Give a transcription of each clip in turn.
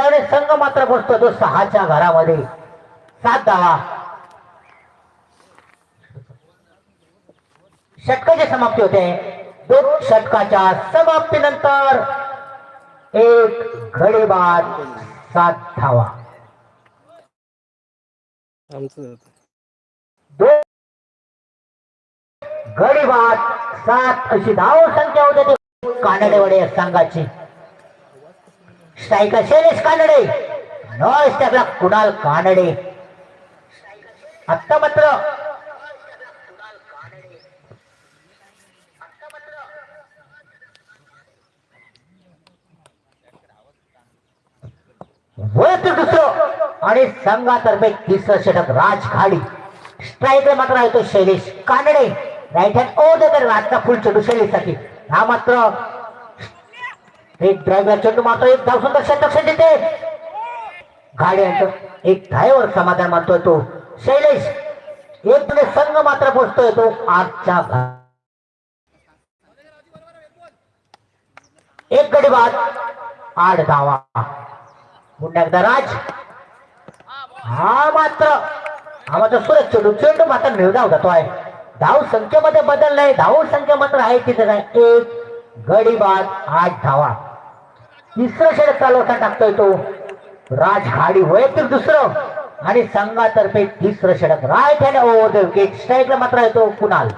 धावणे संघ मात्र पोचतो तो सहाच्या घरामध्ये. सात धावा. षटकाची समाप्ती होते. दोन षटकाच्या समाप्तीनंतर एक घडी बाद सात धावा. दोन घडी बाद सात अशी धाव संख्या होते ते. कानडेवाडे संघाची. स्ट्रायकर शैलेश कानडे. न स्टॅपला कुणाल कानडे. आत्ता मात्र. वैयक्तिक दुसरं आणि संघातर्फे तिसरं षटक राज खाडी स्ट्राईकला मात्र आहे तो शैलेश कानडे. राईट हँड ओ देकर आजचा फुल चेंडू शैलेशसाठी. हा मात्र एक ड्रायव्हर चेंडू मात्र एक धाव सुंदर षटक देते गाडी आणतो एक धायवर समाधान मानतोय तो. शैलेश एक पुणे संघ मात्र पोचतोय तो आजच्या एक गडी बाद आठ धावा. पुन्हा एकदा राज. हा मात्र हा मात्र सुरत चेंडू. चेंडू मात्र निर्धाव जातोय. धाव संख्येमध्ये बदल नाही धाव संख्या मात्र आहे तिथे नाही. एक गडी बाद आठ धावा. तिसरं षटक चालवता टाकतोय तो. राज घाडी वैयक्तिक दुसरं. आणि संघातर्फे तिसरं षटक right hand over the wicket स्ट्राईकला मात्र येतो कुणाल.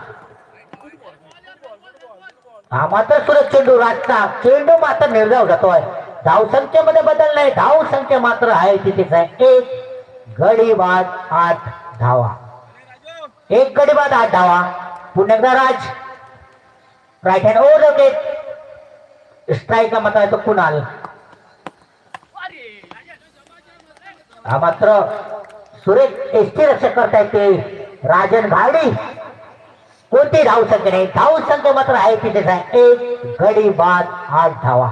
हा मात्र सुरत चेंडू राजचा चेंडू मात्र निर्धाव जातोय. धाव संख्येमध्ये बदल नाही. धाव संख्या मात्र आहे तिथेच आहे. एक गडी बाद आठ धावा. एक गडी बाद आठ धावा. पुन्हा एकदा Raj. Right hand over gate wicket स्ट्राईकला मात्र येतो कुणाल. हा मात्र सुरेश एसटी रक्षक करतायत ते राजन घाडी कोणती धाव संख्या नाही. धाव संख्या मात्र आहे आहे एक गडी बाद आठ धावा.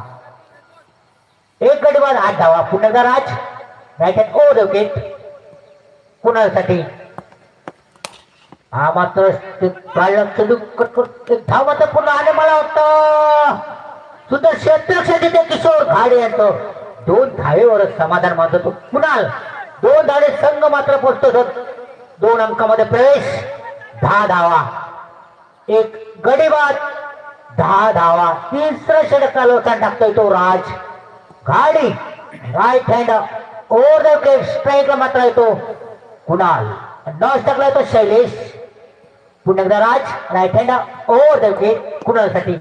एक गडी बाद आठ धावा. पुन्हा Raj. Hand over the wicket कुणासाठी हा मात्र ते धाव मात्र पुन्हा आले मला वाटतं. सुद्धा क्षेत्ररक्षण देते किशोर घाडे येतो दोन धावेवरच समाधान मानतो तो. कुणाल? दोन धावे संघ मात्र पोचतो दोन अंकामध्ये प्रवेश. दहा धावा. एक गडीबाद. दहा धावा. तिसरं षटक चालवता टाकतोय तो राज. गाडी. Right hand over the wicket स्ट्राईकला मात्र येतो. कुणाल? न टाकला येतो शैलेश. पुन्हा एकदा Raj. Right hand over the wicket कुणालसाठी?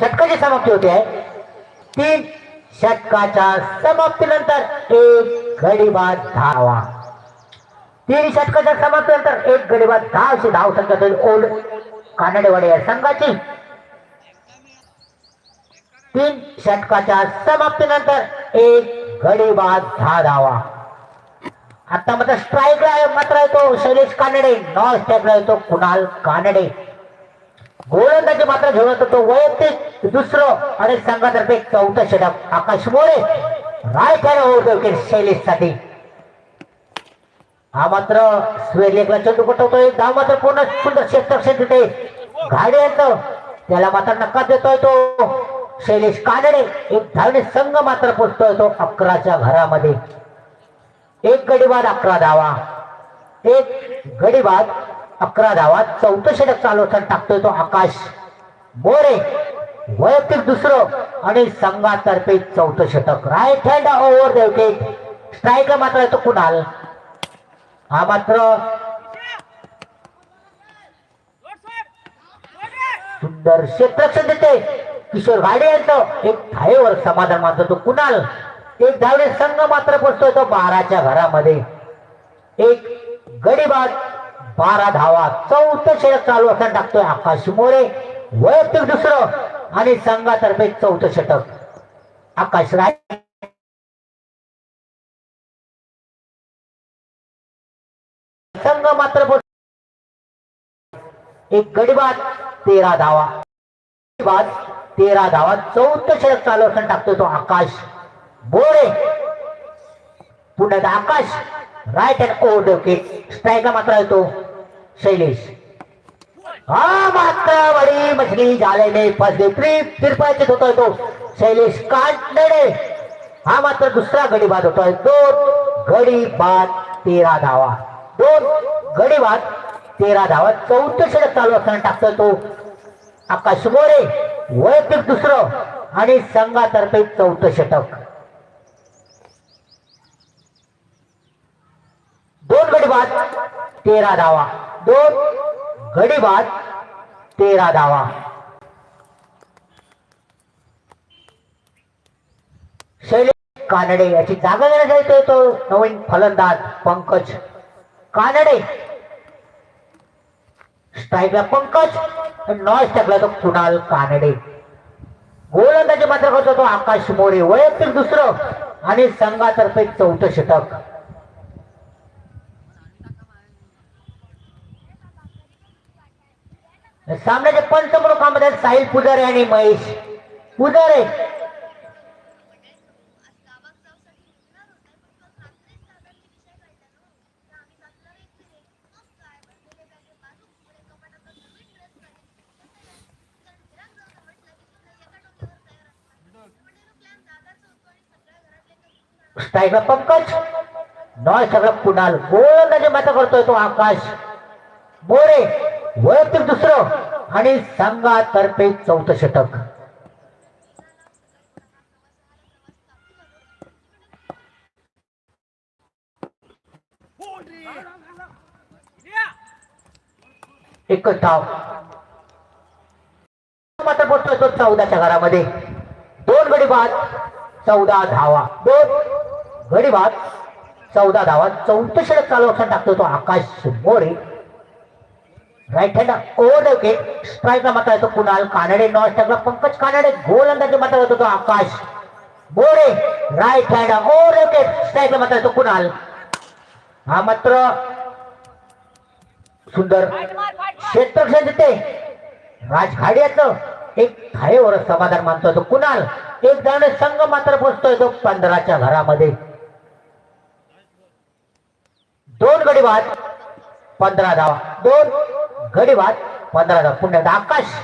षटकाची समाप्ती होते. आहे तीन षटकाच्या समाप्तीनंतर एक गडीबाद धावा. तीन षटकाच्या समाप्तीनंतर एक गडीबाद दहा अशी धाव संख्या ओल्ड कानडेवाडे या संघाची. तीन षटकाच्या समाप्तीनंतर एक गडीबाद दहा धावा. आता मात्र स्ट्राईक मात्र येतो शैलेश कानडे. नॉन स्ट्राईकला येतो कुणाल कानडे. गोलंदाजी मात्र घेऊन येतो तो वैयक्तिक दुसरं आणि संघातर्फे चौथं षटक. आकाश मोरे राईट हँड शैलेशसाठी हा मात्र स्वेलेखला चेंडू पटवतोय दहा धाव मात्र पूर्ण सुंदर क्षेत्रक्षण तिथे. घाडे येतं त्याला मात्र नकार देतोय तो शैलेश कानडे. एक धावणे संघ मात्र पोचतोय तो अकराच्या घरामध्ये. एक गडीबाद अकरा धावा. एक गडीबाद अकरा धावा. चौथं षटक चालू असताना टाकतोय तो आकाश. बोरे वैयक्तिक दुसरं आणि संघातर्फे चौथं षटक. Right hand over the wicket स्ट्राईकला मात्र येतो कुणाल? हा मात्र सुंदर क्षेत्ररक्षण देते. किशोर घाडे यांचं एक धायेवर समाधान मानतो तो कुणाल? एक धावणे संघ मात्र पोचतोय तो बाराच्या घरामध्ये. एक गडीबाद बारा धावा चौथ षटक चालू असताना टाकतोय आकाश मोरे. वैयक्तिक दुसरं आणि संघातर्फे चौथं षटक. आकाश राय संघ मात्र एक गडीबाद तेरा धावा. गडीबाद तेरा धावा चौथ षटक चालू असताना टाकतोय तो आकाश बोरे. पुण्यात Akash. Right and over okay स्ट्राईकला मात्र येतो. शैलेश. हा मात्र वडी मछली झालेले फसले त्रि तिरपायचे होतोय तो शैलेश कांडणे हा मात्र दुसरा गडी बाद होतोय. दोन गडी बाद तेरा धावा. दोन गडी बाद तेरा धावा. चौथं षडक चालू असताना टाकतोय तो आकाश मोरे. वैयक्तिक दुसरं आणि संघातर्फे चौथं षटक. दोन गडी बाद तेरा धावा. दोन गडी बाद तेरा धावा. शैलेश कानडे याची जागा घेण्यासाठी येतो नवीन फलंदाज पंकज कानडे. स्ट्राईकला पंकज नॉइस टाकला तो कुणाल कानडे. गोलंदाजी मात्र करतो तो आकाश मोरे. वैयक्तिक दुसरं आणि संघातर्फे चौथं षटक. सामन्याचे पंच म्हणून काम आहेत साहिल पुजारे आणि महेश पुजारे. पंकज. नॉय सगळं कुणाल? गोलंदाजी मात्र करतोय तो आकाश मोरे वैयक्तिक दुसरं आणि संघातर्फे चौथं षटक. एकच धाव. मात्र पोहोचतो असतो चौदाच्या घरामध्ये. दोन गडी बाद चौदा धावा. दोन गडी बाद चौदा धावा. चौथं षटक चालू असताना टाकतो तो Akash More right hand over the wicket स्ट्राईकला मात्र येतो कुणाल कानडे नॉट टाकला पंकज कानडे गोलंदाजी मात्र होतो तो Akash More right hand over the wicket स्ट्राईकला मात्र येतो कुणाल हा मात्र. सुंदर. क्षेत्रक्षण तिथे राजघाडियाचं एक थाळीवर समाधान मानतो तो कुणाल? एक जण संघ मात्र पोचतोय. तो पंधराच्या घरामध्ये दोन गडी बाद. पंधरा धावा. दोन. गडी बाद पंधरा धाव पुण्यात आकाश.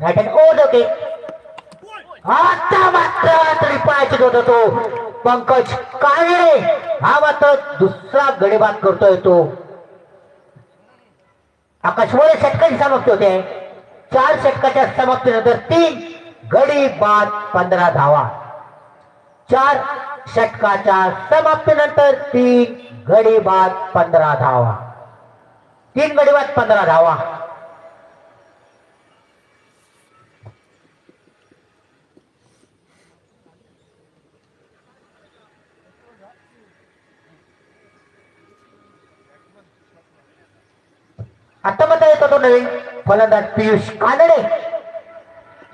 राईट हँड ओके आता मात्र तरी पायाचे होता. तो पंकज काळे हा मात्र दुसरा गडीबाद करतोय तो. आकाशवाणी षटकाची समाप्ती होते चार षटकाच्या समाप्तीनंतर तीन गडी बाद पंधरा धावा. चार षटकाच्या समाप्तीनंतर तीन गडी बाद पंधरा धावा. तीन गडीवात पंधरा धावा. आता मत येतो तो नवीन? फलंदाज पियुष कानडे.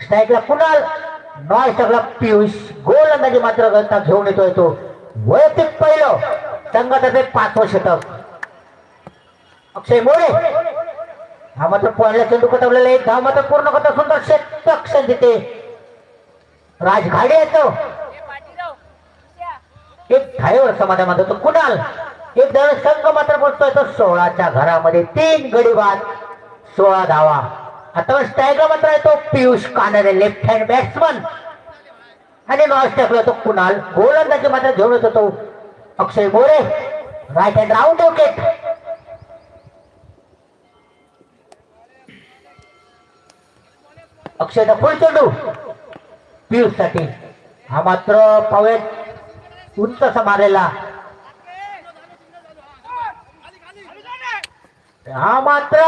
स्ट्राईकला कुणाल नॉय स्ट्राईकला पियुष. गोलंदाजी मात्र घेऊन येतोय तो. वैयक्तिक पहिलं संघातर्फे पाचवं शतक. अक्षय मोरे. हा मात्र चेंडू कटवलेला आहे. धाव मात्र पूर्ण करता सुंदर क्षेत्रक्षण राज राजघाडे येतो. एक धायवर समाधान मानतो तो कुणाल? एक जण संघ मात्र पोहोचतोय तो सोळाच्या घरामध्ये तीन गडी बाद सोळा धावा. आता स्ट्रायकर मात्र येतो. Piyush Kanade left hand batsman आणि नॉस टाकला तो कुणाल? गोलंदाजी मात्र घेऊन येतो तो Akshay More. Right hand round wicket Akshay full चेंडू पियुषसाठी हा मात्र पावेत उंच असा हा मात्र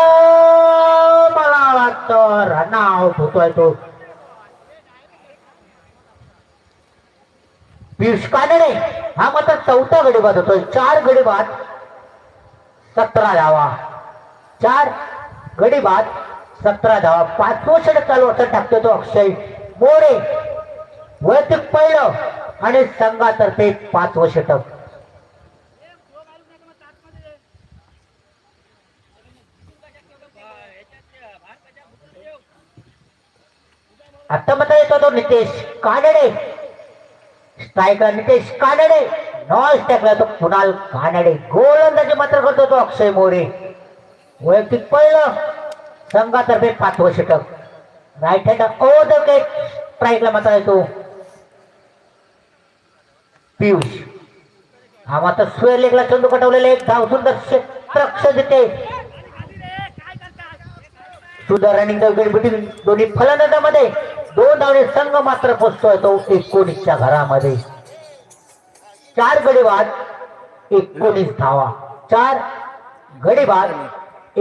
मला वाटतं रन आउट होतोय तो. पियुष कानडे हा मात्र चौथा गडीबाद होतोय. चार गडीबाद सतरा धावा. चार गडीबाद सतरा धावा. पाचवं षटक चालू असं टाकतो तो अक्षय मोरे. वैयक्तिक पहिलं आणि संघातर्फे पाचवं षटक आता मात्र येतो तो नितेश कानडे. स्ट्रायकर नितेश कानडे. नॉन टाकला तो कुणाल कानडे. गोलंदाजी मात्र करतो तो अक्षय मोरे. वैयक्तिक पहिलं संघातर्फे पाचवं षटक right hand O the gate स्ट्राईकला मात्र येतो पियुष. हा मात्र स्वेर लेगला चंदू कटवलेला एक धाव सुंदर क्षेत्रक्ष देते सुंदर रनिंग बिटवीन दोन्ही फलंदाजामध्ये. दोन धावणे संघ मात्र पोचतोय तो एकोणीसच्या घरामध्ये. चार गडी बाद. एकोणीस धावा. चार गडी बाद.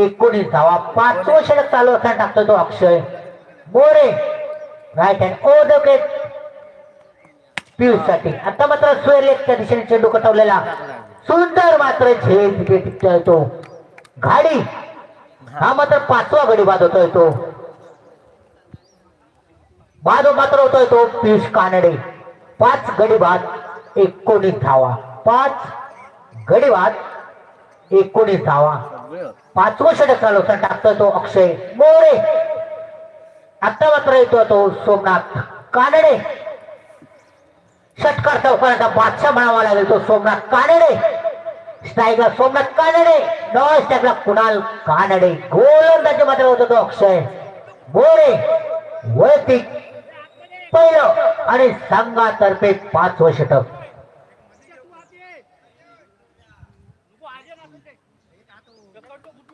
एकोणीस धावा पाचवं षटक चालू असताना टाकतो तो अक्षय. बोरे right hand O the gate पियुषसाठी आता मात्र स्वेलेक त्या दिशेने चेंडू कटवलेला. सुंदर मात्र झेल तिथे घाडी. हा मात्र पाचवा गडी बाद होतोय तो. बाद मात्र होतोय तो पियुष कानडे. पाच गडी बाद एकोणीस धावा. पाच गडी बाद एकोणीस धावा. पाचवं षटक चालू असताना टाकतोय तो अक्षय. मोरे! आता मात्र येतो तो सोमनाथ. कानडे! षटकार चौकाराचा बादशाह म्हणावा लागेल तो सोमनाथ कानडे! स्ट्राईकला सोमनाथ कानडे! नॉन स्ट्राईकला कुणाल कानडे? गोलंदाजी मात्र होतो तो अक्षय. मोरे! वैयक्तिक पहिलं आणि संघातर्फे पाचवं षटक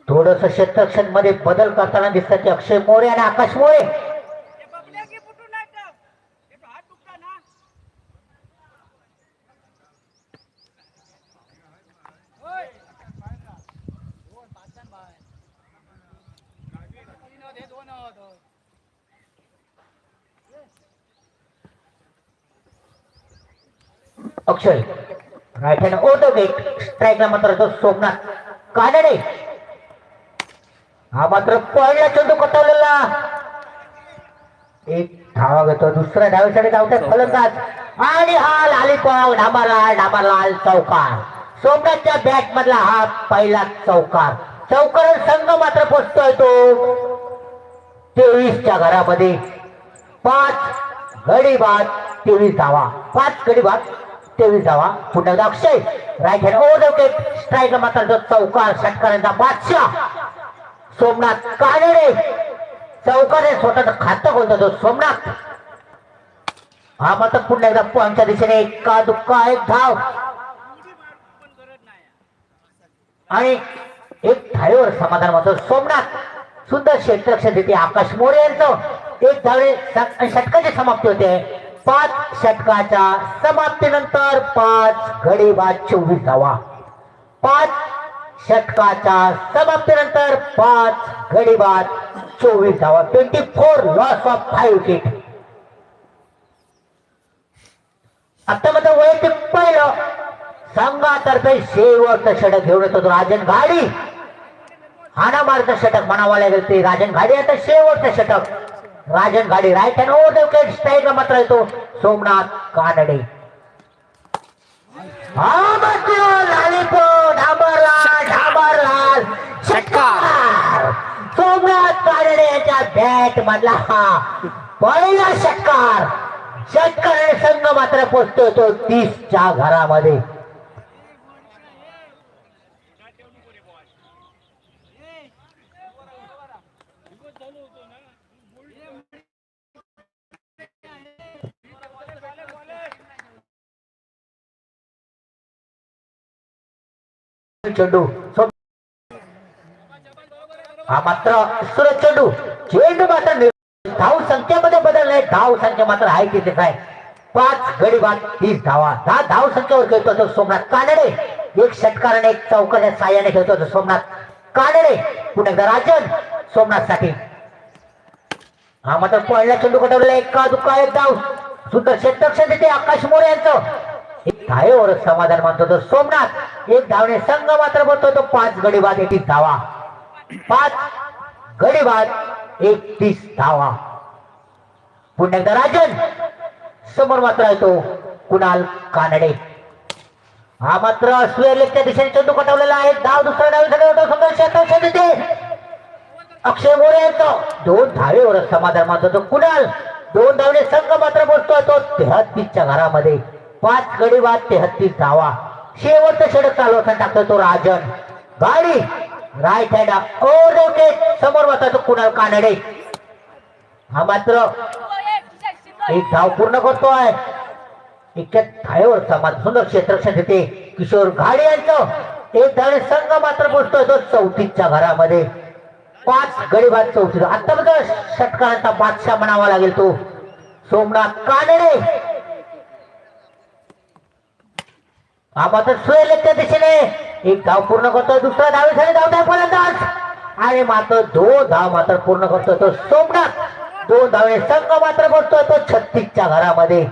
थोडस क्षेत्रक्षणमध्ये बदल करताना दिसतात ते अक्षय मोरे आणि Akash More. Akshay right hand O the gate स्ट्राईकला मात्र तो सोमनाथ कानडे हा मात्र पहिला चंदू कटवलेला. एक धावा घेतो दुसऱ्या धावेसाठी धावतात फलंदाज. आणि हा लालीपाव डांबरलाल डांबरलाल चौकार. सोमनाथच्या बॅट मधला हा पहिला चौकार. चौकार संघ मात्र पोचतोय तो. तेवीसच्या घरामध्ये. पाच गडी बाद तेवीस धावा. पाच गडी बाद तेवीस धावा. पुन्हा Akshay. Over the wicket strike मात्र जो चौकार षटकारांचा बादशाह. सोमनाथ कानडे. चौकाने स्वतःच खातं कोणतं तो? सोमनाथ. हा मात्र पुन्हा एकदा पॉईंटच्या दिशेने एका दुक्का एक धाव. आणि एक धावेवर समाधान होतो सोमनाथ. सुंदर क्षेत्ररक्षण देते आकाश मोरे यांचं. एक धावे षटकाची समाप्ती होते. पाच षटकाच्या समाप्तीनंतर पाच गडी बाद चोवीस धावा पाच षटकाच्या समाप्तीनंतर पाच गडी बाद चोवीस धावा twenty four loss of five wicket आता मात्र वैयक्तिक पहिलं संघातर्फे शेवटचं षटक घेऊन येतो तो राजन घाडी. हाणामारचं षटक म्हणावं लागेल ते राजन घाडी. आता शेवटचं षटक. राजन घाडी right hand over the wicket strike मात्र येतो सोमनाथ कानडे. हा मात्र पहिला बॅट मधला हा. पहिला षटकार षटकार संघ मात्र पोचतो तो तीसच्या घरामध्ये. चेंडू हा मात्र सुरत चेंडू. चेंडू मात्र धाव संख्येमध्ये बदल नाही धाव संख्या मात्र आहे तिथेच आहे. पाच गडी बाद तीस धावा दहा धाव संख्येवर खेळतो तो सोमनाथ कानडे. एक षटकार आणि एक चौकाच्या साह्याने खेळतो तो सोमनाथ कानडे. पुन्हा एकदा राजन सोमनाथसाठी हा मात्र पहिला चेंडू कटवलेला एका दुका एक धाव. सुंदर क्षेत्ररक्षण देते आकाश मोरे यांचं. एक धावेवर समाधान मानतो तो सोमनाथ. एक धावणे संघ मात्र बोलतो तो पाच गडी बाद एकतीस धावा. पाच गडी बाद एकतीस धावा. पुन्हा एकदा राजन. समोर मात्र येतो कुणाल कानडे. हा मात्र स्वेलेच्या दिशेने चेंडू कटवलेला आहे. धाव दुसरा डावीसाठी होता. सुंदर क्षेत्र तिथे अक्षय मोरे येतो दोन धावेवर समाधान मानतो तो कुणाल. दोन धावणे संघ मात्र बोलतोय तो तेहत्तीसच्या घरामध्ये. पाच गडी बाद तेहत्तीस धावा. शेवटचा षडक चालू असताना टाकतो तो राजन. गाडी राईट हँड ओर समोर मात्र तो कुणाल कानडे. हा मात्र एक धाव पूर्ण करतोय. इतक्या धावेवर मात्र सुंदर क्षेत्रक्षण देते किशोर घाडे यांचं. एक धावे संघ मात्र पोचतोय तो चौथीच्या घरामध्ये. पाच गडीबाद चौथी आतापर्यंत षटकारांचा बादशाह म्हणावा लागेल तो. सोमनाथ कानडे. हा मात्र सुरेल त्या दिशेने. एक धाव पूर्ण करतोय दुसरा धावेसाठी धावताय फलंदाज आणि मात्र दोन धाव मात्र पूर्ण करतोय तो सोमनाथ. दोन धावे संघ मात्र बोलतोय तो छत्तीसच्या घरामध्ये.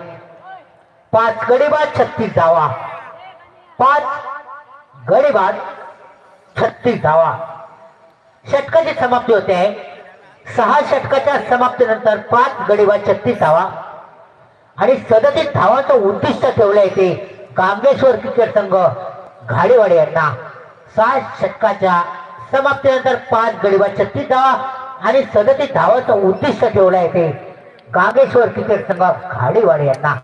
पाच गडीबाद छत्तीस धावा. पाच गडीबाद छत्तीस धावा. षटकाची समाप्ती होते. सहा षटकाच्या समाप्तीनंतर पाच गडीबाद छत्तीस धावा. आणि सदतीस धावाचं उद्दिष्ट ठेवलं येते कामेश्वर क्रिकेट संघ. घाडीवाडे यांना सात षटकाच्या समाप्तीनंतर पाच गडीबाद छत्तीस धावा आणि सदतीस धावाचं उद्दिष्ट ठेवलं येते कागेश्वर क्रिकेट संघ घाडीवाडे यांना